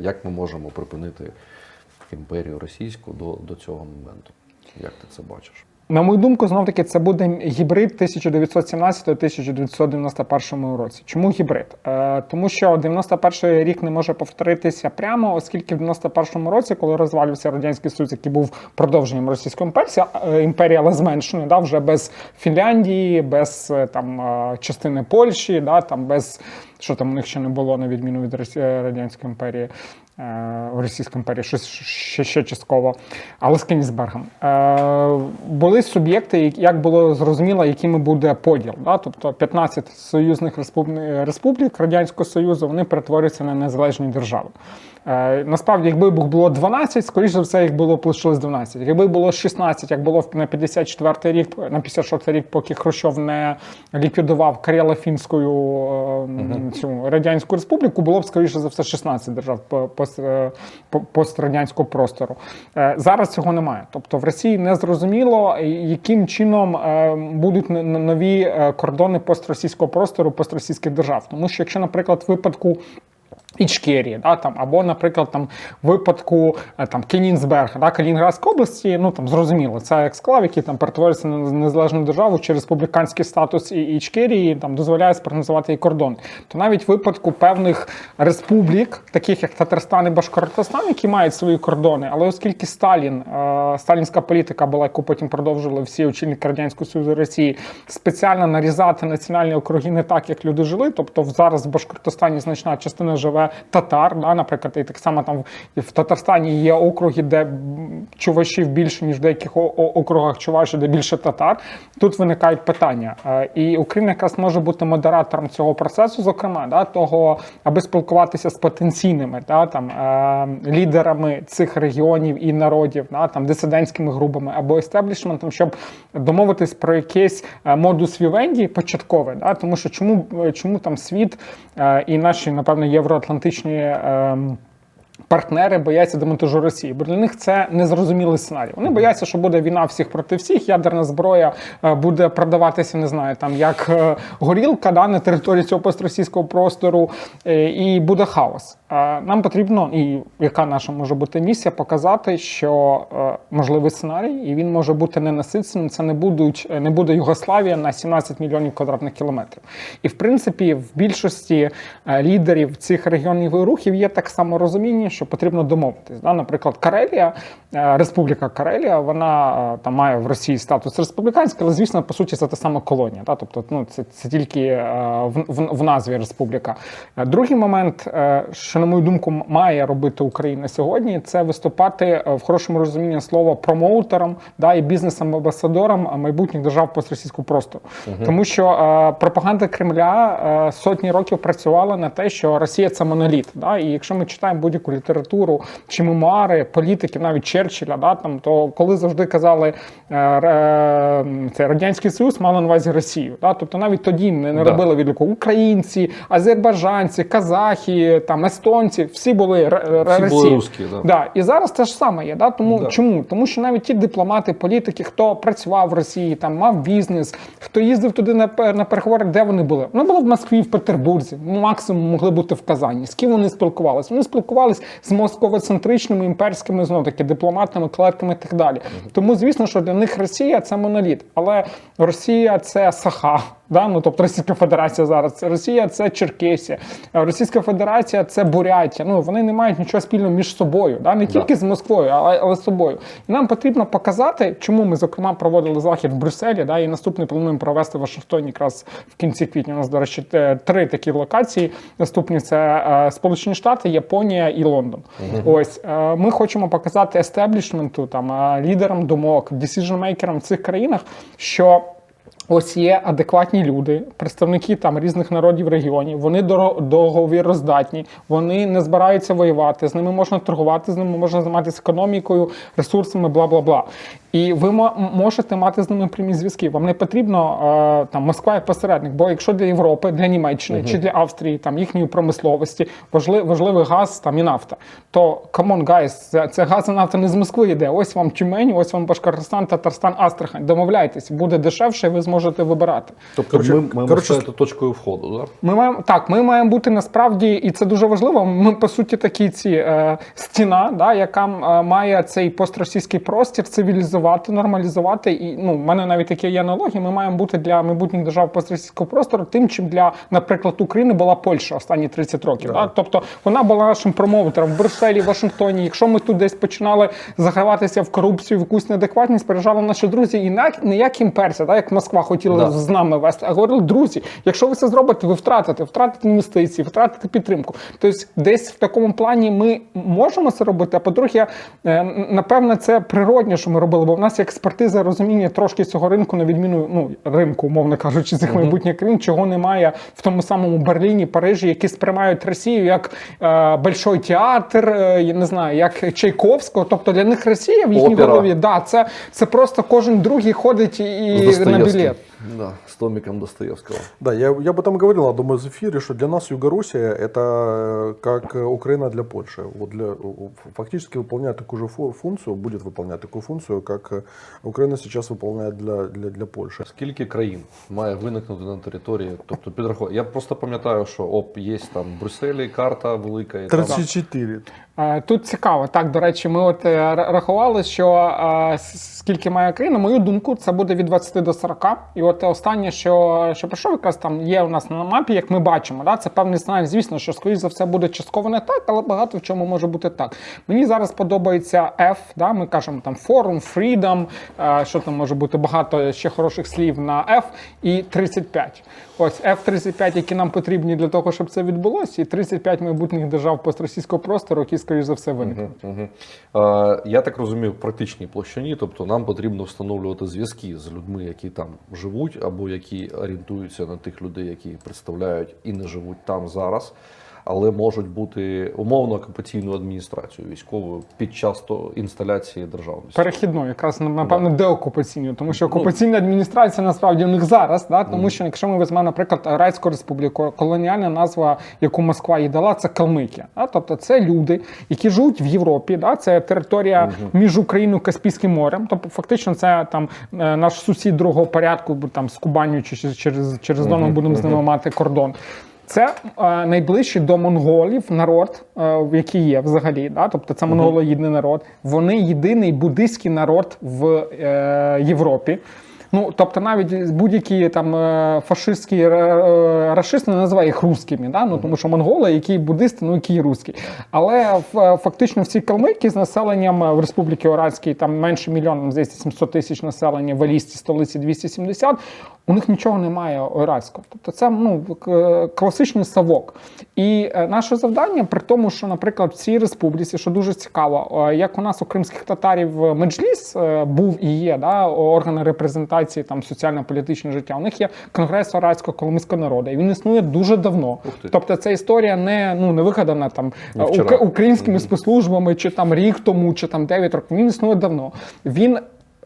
як ми можемо припинити імперію російську до, до цього моменту. Як ти це бачиш? На мою думку, знов таки це буде гібрид 1917-1991 році. Чому гібрид? Е, тому що 91 рік не може повторитися прямо, оскільки в 91 році, коли розвалювався радянський союз, який був продовженням російської імперії, е, імперії, але зменшеною, да, вже без Фінляндії, без е, там е, частини Польщі, да, там без що там у них ще не було на відміну від е, радянської імперії. в Російської імперії, щось ще, ще частково, але з Кенігсбергом. Е, були суб'єкти, як було зрозуміло, якими буде поділ. Тобто 15 союзних республік Радянського Союзу вони перетворюються на незалежні держави. Е, насправді, якби їх було 12, скоріш за все, їх було б лишилось 12. Якби було 16, як було на 54 рік, на 56 рік, поки Хрущов не ліквідував Карело-Фінську е, цю радянську республіку, було б скоріше за все 16 держав е, пострадянського простору. Зараз цього немає. Тобто в Росії не зрозуміло, яким чином будуть нові кордони постросійського простору, постросійських держав. Тому що, якщо, наприклад, в випадку Ічкерії, да, там, або, наприклад, там, випадку е, там, Кенінсберга, да, Калінінградської області, ну там зрозуміло, це ексклав, який там перетворюється на незалежну державу чи республіканський статус і Ічкерії там дозволяє спрогнозувати її кордон. То навіть випадку певних республік, таких як Татарстан і Башкортостан, які мають свої кордони, але оскільки Сталін, е, сталінська політика була, яку потім продовжували всі очільники Радянського Союзу Росії, спеціально нарізати національні округи не так, як люди жили. Тобто зараз в Башкортостані значна частина живе татар, да, наприклад, і так само там в- Татарстані є округи, де чувашів більше, ніж в деяких округах чувашів, де більше татар. Тут виникають питання. Е, І Україна якраз може бути модератором цього процесу, зокрема, да, того, аби спілкуватися з потенційними да, там, е, лідерами цих регіонів і народів, да, там, дисидентськими групами або естеблішментом, щоб домовитись про якийсь е, модус вівенді початковий. Да, тому що чому, чому там світ і наші, напевно, євроатлантичні. Е, Партнери бояться демонтажу Росії, бо для них це незрозумілий сценарій. Вони бояться, що буде війна всіх проти всіх, ядерна зброя е, буде продаватися, не знаю, там як е, горілка да, на території цього постросійського простору, е, і буде хаос. Е, Нам потрібно, і яка наша може бути місія, показати, що е, можливий сценарій, і він може бути ненаситним. Це не будуть не буде Югославія на 17 мільйонів квадратних кілометрів. І в принципі, в більшості е, лідерів цих регіонів і рухів є так само розуміння, що потрібно домовитись. Наприклад, Карелія, е, Республіка Карелія, вона е, там має в Росії статус республіканський, але звісно, по суті, це та сама колонія. Тобто, ну це, це тільки е, в, в, в назві республіка. Е, Другий момент, е, що на мою думку, має робити Україна сьогодні, це виступати е, в хорошому розумінні слова промоутером да, і бізнес-амбасадором майбутніх держав постросійського простору. Тому що е, пропаганда Кремля е, сотні років працювала на те, що Росія це моноліт. Да? І якщо ми читаємо будь-яку літературу чи мемуари політиків, навіть Черчилля, да, там, то коли завжди казали е, ре- це Радянський Союз, мали на увазі Росію. Да? Тобто навіть тоді не, не Да. робили відліку українці, азербайджанці, казахи, там, естонці, всі були р- р- були Росії. да. Да, і зараз те ж саме є. Да? Тому Да. чому? Тому що навіть ті дипломати, політики, хто працював в Росії, там мав бізнес, хто їздив туди на, на переговори, де вони були? Вони були в Москві, в Петербурзі, максимум могли бути в Казані. З ким вони спілкувалися? Вони спілкувалися з московоцентричними імперськими знов таки дипломатами, клетками і так далі. Тому, звісно, що для них Росія це моноліт, але Росія це Саха. Да? Ну, тобто Російська Федерація зараз. Росія це Черкесія, Російська Федерація це Бурятія. Ну вони не мають нічого спільного між собою, да? не тільки з Москвою, але, але з собою. І нам потрібно показати, чому ми, зокрема, проводили захід в Брюсселі, да? і наступний плануємо провести в Вашингтоні якраз в кінці квітня. У нас, до речі, три такі локації. Наступні це е, Сполучені Штати, Японія і Лондон. Ось е, ми хочемо показати естеблішменту, там е, лідерам думок, decision-мейкерам в цих країнах, що. Ось є адекватні люди, представники там різних народів регіонів. Вони договіроздатні, вони не збираються воювати. З ними можна торгувати, з ними можна займатися економікою, ресурсами, бла бла бла. І ви мо- можете мати з ними прямі зв'язки. Вам не потрібно е, там Москва як посередник. Бо якщо для Європи, для Німеччини чи для Австрії, там їхньої промисловості важливий, важливий газ там і нафта, то камон, гайс, це, це газ і нафта не з Москви йде. Ось вам Тюмень, ось вам Башкортостан, Татарстан, Астрахань. Домовляйтесь, буде дешевше, ви зможете можете вибирати. Тобто Коротше, ми маємо коротше, стати точкою входу, да? Ми маємо так, ми маємо бути насправді, і це дуже важливо. Ми по суті такі ці е, стіна, да, яка е, має цей постросійський простір цивілізувати, нормалізувати. І ну, в мене навіть такі є аналогії. Ми маємо бути для майбутніх держав постросійського простору тим, чим для, наприклад, України була Польща останні 30 років. Да. Тобто вона була нашим промоутером в Брюсселі, Вашингтоні. Якщо ми тут десь починали заграватися в корупцію, в якусь неадекватність, приїжджали наші друзі, і не, як імперція, да, як Москва хотіла Да. з нами вести, а говорили, друзі, якщо ви це зробите, ви втратите, втратите інвестиції, втратите підтримку. Тобто, десь в такому плані ми можемо це робити. А по-друге, е, напевне, це природне, що ми робили, бо в нас є експертиза розуміння трошки цього ринку, на відміну ну ринку, умовно кажучи, цих майбутніх країн, чого немає в тому самому Берліні, Парижі, які сприймають Росію як е, большой театр, е, я не знаю, як Чайковського. Тобто для них Росія в їхній голові, да, це, це просто кожен другий ходить і на білет. Да, з томіком Достоєвського. Да, я, я об этом говорил на одном из эфире, что для нас Югороссия это э, как э, Украина для Польши. Вот для, э, фактически выполняет такую же фу- функцию, будет выполнять такую функцию, как э, Украина сейчас выполняет для, для, для Польши. Скільки країн має виникнути на території? Тобто підраховую. Я просто пам'ятаю, що оп, є там в Брюсселі карта велика. І там... 34. Е, Тут цікаво. Так, до речі, ми от е, ра- рахували, що е, с- скільки має країна, на мою думку, це буде від 20 до 40. І от останнє, що, що прийшов, якраз там є у нас на мапі, як ми бачимо. Да? Це певний знак. Звісно, що скоріш за все буде частково не так, але багато в чому може бути так. Мені зараз подобається F, да? ми кажемо там форум, freedom, е, що там може бути багато ще хороших слів на F і 35. Ось F-35, які нам потрібні для того, щоб це відбулося, і 35 майбутніх держав постросійського простору, які, скоріш за все, виникнуть. Угу. Е, я так розумію, в практичній площині, тобто нам потрібно встановлювати зв'язки з людьми, які там живуть, або які орієнтуються на тих людей, які представляють і не живуть там зараз, але можуть бути умовно окупаційною адміністрацією військовою під час то інсталяції державності. Перехідною, якраз напевно, деокупаційною, тому що окупаційна адміністрація насправді у них зараз, да? тому що якщо ми візьмемо, наприклад, Райську республіку, колоніальна назва, яку Москва їй дала, це Калмикія. Да? Тобто це люди, які живуть в Європі, да? це територія між Україною і Каспійським морем. Тобто, фактично, це там е, наш сусід другого порядку, там з Кубаню чи через, через Дон ми будемо з ними мати кордон. Це е, найближчий до монголів народ, е, який є взагалі. Да? Тобто це монголоїдний народ. Вони єдиний буддийський народ в е, Європі. Ну, тобто навіть будь-які там е, фашистські е, е, рашисти не називають їх русскими, да? ну, тому що монголи, які буддисти, ну які русські. Але фактично всі калмики з населенням в Республіці Оранській там менше мільйона, здається, 700 тисяч населення, в Алісті, столиці 270, у них нічого немає оральського. Тобто це ну, класичний савок. І е, наше завдання при тому, що, наприклад, в цій республіці, що дуже цікаво, е, як у нас у кримських татарів е, меджліс був і є, да, органи репрезентації там соціально-політичного життя. У них є конгрес арабського коломийського народу, і він існує дуже давно. Тобто ця історія не ну не вигадана там Не українськими спецслужбами, чи там рік тому, чи там 9 років. Він існує давно. Він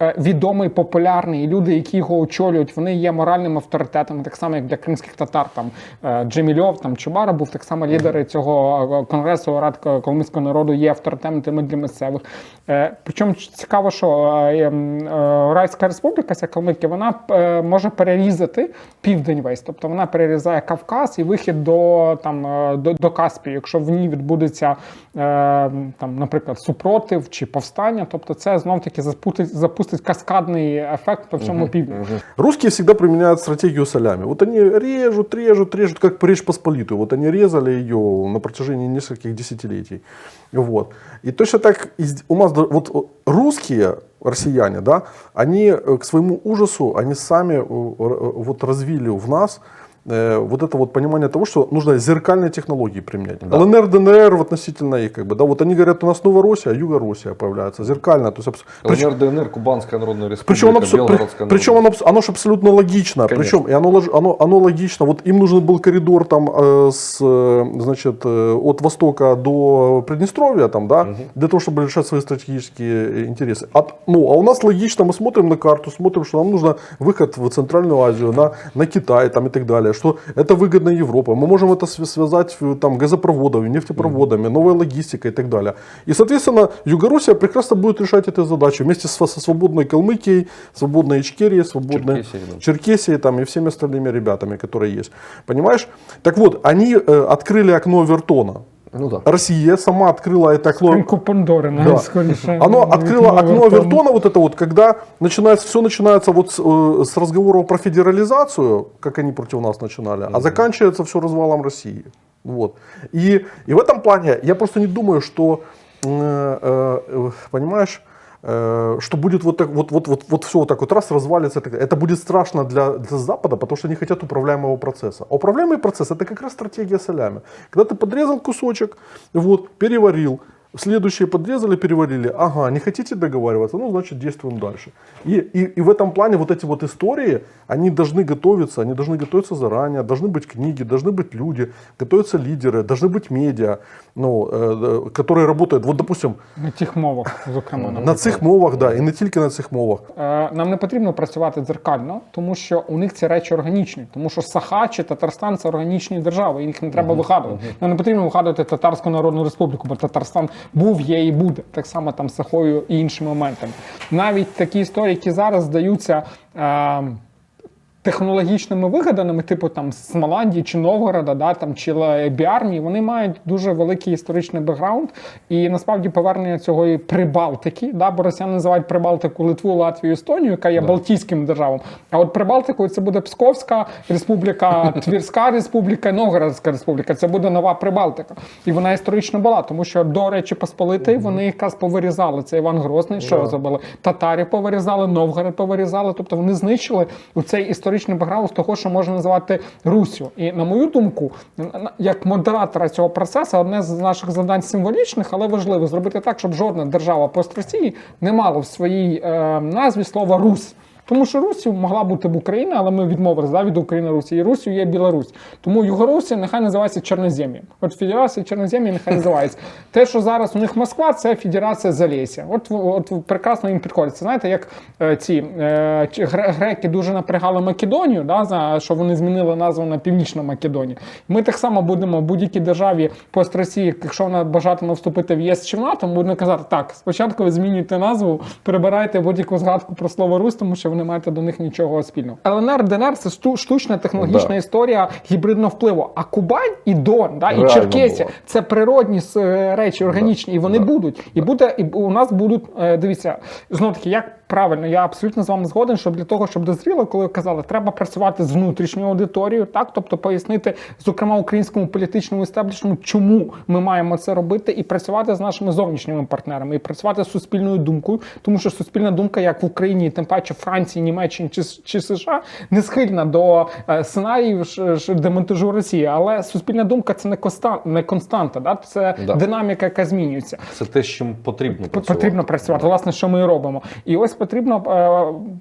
відомий, популярний, і люди, які його очолюють, вони є моральним авторитетом, так само як для кримських татар. Там е, Джемільов, там Чубара був так само лідери цього е, конгресу рад коломийського народу є авторитетами для місцевих. Е, Причому цікаво, що е, е, Райська республіка, ця Калмики, вона е, може перерізати південь весь, тобто вона перерізає Кавказ і вихід до там е, до, до Каспію, якщо в ній відбудеться е, там, наприклад, супротив чи повстання, тобто це знов таки запустить, запустить каскадний ефект по всьому півдню. Русские всегда применяют стратегию солями. Вот они режут, режут, режут, как Речь Посполитую. Вот они резали ее на протяжении нескольких десятилетий. Вот. И точно так и з- у нас, да, вот э, русские, россияне, да, они э, к своему ужасу, они сами э, р- э, вот развили в нас э, вот это вот понимание того, что нужно зеркальные технологии применять. Да. ЛНР, ДНР в относительно их, как бы, да, вот они говорят, у нас Новороссия, а Юго-Россия появляется, зеркально. То есть, абс- ЛНР, ДНР, Кубанська Народна Республіка, причем при- Белгородська причем оно, абс- оно же абсолютно логично. Конечно. Причем и оно, оно, оно логично. Вот им нужен был коридор там э, с, э, значит, э, от востока до Приднестровья, там, да, для того, чтобы решать свои стратегические э, интересы. От- ну, а у нас логично, мы смотрим на карту, смотрим, что нам нужно выход в Центральную Азию, на, на Китай там, и так далее. далее, что это выгодно Европе. Мы можем это св- связать э, там, газопроводами, нефтепроводами, новой логистикой и так далее. И, соответственно, Югороссия прекрасно будет решать эту задачу вместе со, со свободной Калмыкией, свободной Ичкерией, свободной Черкесией, да. Черкесией там, и всеми остальными ребятами, которые есть. Понимаешь? Так вот, они э, открыли окно Вертона. Ну так. Россия Россия сама открыла это окно. Ринку Пандори, Да. навіть скоріше. Оно від открыло нового окно тому. Вертона, вот это вот, когда начинается, все начинается вот с, э, с разговоров про федерализацию, как они против нас начинали, а заканчивается все развалом России. Вот. И, и в этом плане я просто не думаю, что, э, э, понимаешь, э, что будет вот так вот, вот, вот, вот все вот так вот раз развалится. так- Это будет страшно для, для Запада, потому что они хотят управляемого процесса. А управляемый процесс это как раз стратегия солями. Когда ты подрезал кусочек, вот, переварил, Следующие подрезали, переварили. Ага, не хотите договариваться? Ну, значит, действуем дальше. И, и, и в этом плане вот эти вот истории, они должны готовиться, они должны готовиться заранее, должны быть книги, должны быть люди, готовятся лидеры, должны быть медиа, ну, э, э, которые работают, вот, допустим, На тих мовах, зокрема. нам на цих мовах, да, і не тільки на цих мовах. Е, Нам не потрібно працювати дзеркально, тому що у них ці речі органічні. Тому що Саха чи Татарстан це органічні держави, і їх не треба вигадувати. Нам не потрібно вигадувати Татарську Народну Республіку, бо Татарстан був, є і буде. Так само там з Сахою і іншими моментами. Навіть такі історії, які зараз здаються. Е, технологічними вигаданими, типу там Смоландії чи Новгорода, да, там, чи Біармії, вони мають дуже великий історичний бекграунд. І насправді повернення цього і Прибалтики, да, бо росіяни називають Прибалтику Литву, Латвію, Естонію, яка є Балтійським державам. А от Прибалтикою це буде Псковська республіка, Твірська республіка, Новгородська республіка. Це буде нова Прибалтика. І вона історично була, тому що до Речі Посполитої вони якраз повирізали. Це Іван Грозний, що зробили? Татарів повирізали, Новгород повирізали. Тобто вони знищили у цей історичний бекграунд з того, що можна називати Руссю. І на мою думку, як модератора цього процесу, одне з наших завдань символічних, але важливо зробити так, щоб жодна держава пост Росії не мала в своїй е, назві слова Русь. Тому що Русів могла бути б Україна, але ми відмовилися да, від України Русі. І Русію є Білорусь. Тому Югорусія нехай називається Чорнозем'ям. От Федерація Чорнозем'я нехай називається. Те, що зараз у них Москва, це Федерація Залєсія. От, от прекрасно їм підходить. Це знаєте, як е, ці е, греки дуже напрягали Македонію, да, за що вони змінили назву на Північна Македонія. Ми так само будемо в будь-якій державі пост Росії, якщо вона бажатиме вступити в ЄС чи в НАТО, будемо казати, так, спочатку ви змінюєте назву, перебирайте будь-яку згадку про слово Русь, тому що ви не маєте до них нічого спільного. ЛНР, ДНР це штучна технологічна Да. історія гібридного впливу. А Кубань і Дон, да, і Черкесія було. це природні е, речі, органічні, і вони будуть. І буде, і у нас будуть. е, Дивіться, знов таки, як правильно, я абсолютно з вами згоден, що для того, щоб дозріло, коли ви казали, треба працювати з внутрішньою аудиторією, так тобто пояснити, зокрема, українському політичному істеблішменту, чому ми маємо це робити, і працювати з нашими зовнішніми партнерами, і працювати з суспільною думкою, тому що суспільна думка, як в Україні, тим паче Франції, Німеччині чи, чи США, не схильна до е, сценаріїв демонтажу Росії, але суспільна думка це не константа, не константа, да? це Да. динаміка, яка змінюється. Це те, чим потрібно працювати. Потрібно працювати, власне, що ми і робимо. І ось потрібно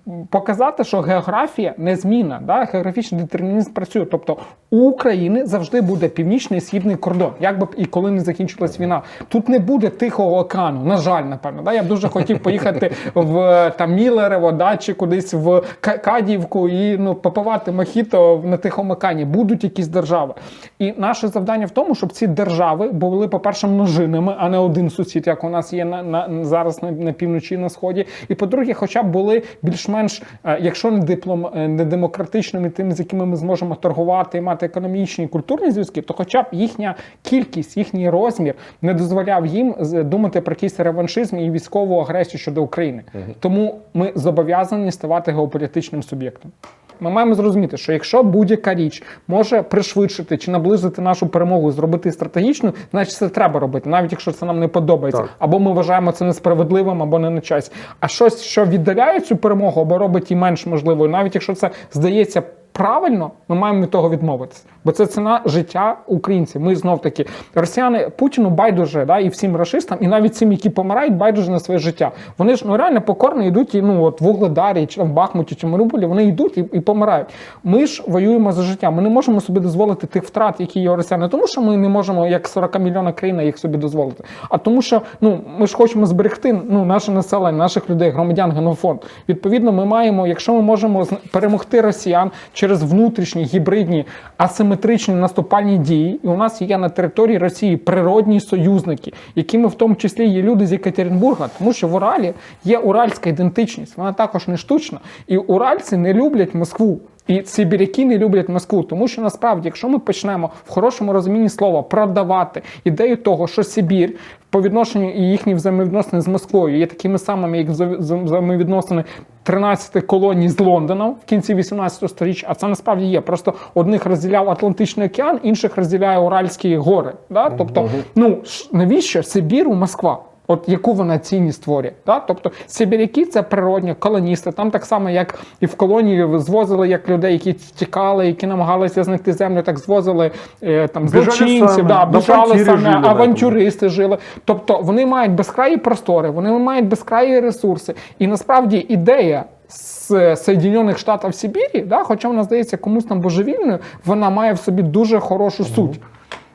е, показати, що географія незмінна, да? географічний детермінізм працює. Тобто у України завжди буде північний і східний кордон, як би і коли не закінчилась війна. Тут не буде тихого океану, на жаль, напевно. Да? Я б дуже хотів поїхати в там Мілерево, да? чи кудись в Ка- Кадівку і ну, попивати мохіто на Тихому океані. Будуть якісь держави. І наше завдання в тому, щоб ці держави були, по-перше, множинами, а не один сусід, як у нас є на, на зараз на, на півночі на сході. І по-друге, хоча б були більш-менш, е, якщо не диплом, е, не демократичними, тими, з якими ми зможемо торгувати і мати економічні і культурні зв'язки, то хоча б їхня кількість, їхній розмір не дозволяв їм думати про якийсь реваншизм і військову агресію щодо України. Тому ми зобов'язані ставати геополітичним суб'єктом. Ми маємо зрозуміти, що якщо будь-яка річ може пришвидшити чи наблизити нашу перемогу, зробити стратегічну, значить це треба робити, навіть якщо це нам не подобається, Так. або ми вважаємо це несправедливим, або не на часі. А щось, що віддаляє цю перемогу, або робить її менш можливою, навіть якщо це здається. Правильно, ми маємо від того відмовитися, бо це ціна життя українців. Ми знов таки росіяни Путіну байдуже, да, і всім рашистам, і навіть цим, які помирають, байдуже на своє життя. Вони ж ну реально покорно йдуть і ну от в Угледарі, чи в Бахмуті, чи Маріуполі, вони йдуть і, і помирають. Ми ж воюємо за життя. Ми не можемо собі дозволити тих втрат, які є у росіян, не тому, що ми не можемо, як 40 мільйона країна, їх собі дозволити, а тому, що ну ми ж хочемо зберегти ну наше населення, наших людей, громадян, генофонд. Відповідно, ми маємо, якщо ми можемо перемогти росіян через внутрішні гібридні асиметричні наступальні дії. І у нас є на території Росії природні союзники, якими в тому числі є люди з Екатеринбурга, тому що в Уралі є уральська ідентичність, вона також не штучна. І уральці не люблять Москву. І сибіряки не люблять Москву, тому що насправді, якщо ми почнемо в хорошому розумінні слова продавати ідею того, що Сибір по відношенню і їхні взаємовідносини з Москвою є такими самими, як вза- взаємовідносини 13 колоній з Лондоном в кінці 18 століття, а це насправді є. Просто одних розділяв Атлантичний океан, інших розділяє Уральські гори. Да? Тобто, ну навіщо Сибіру Москва? От яку вона цінність створює. Да? Тобто сибіряки це природні колоністи. Там так само, як і в колонії звозили як людей, які втікали, які намагалися знайти землю, так звозили е, там злочинців, да, біжали саме, авантюристи жили. Тобто вони мають безкраї простори, вони мають безкраї ресурси. І насправді ідея. З Соєдинених Штатів Сибірі, да, хоча вона здається комусь там божевільною, вона має в собі дуже хорошу суть.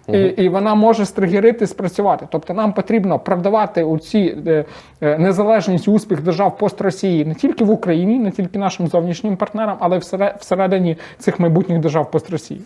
І, і вона може стригерити спрацювати. Тобто нам потрібно продавати у ці е, е, незалежність успіх держав пост Росії не тільки в Україні, не тільки нашим зовнішнім партнерам, але всередині цих майбутніх держав пост Росії.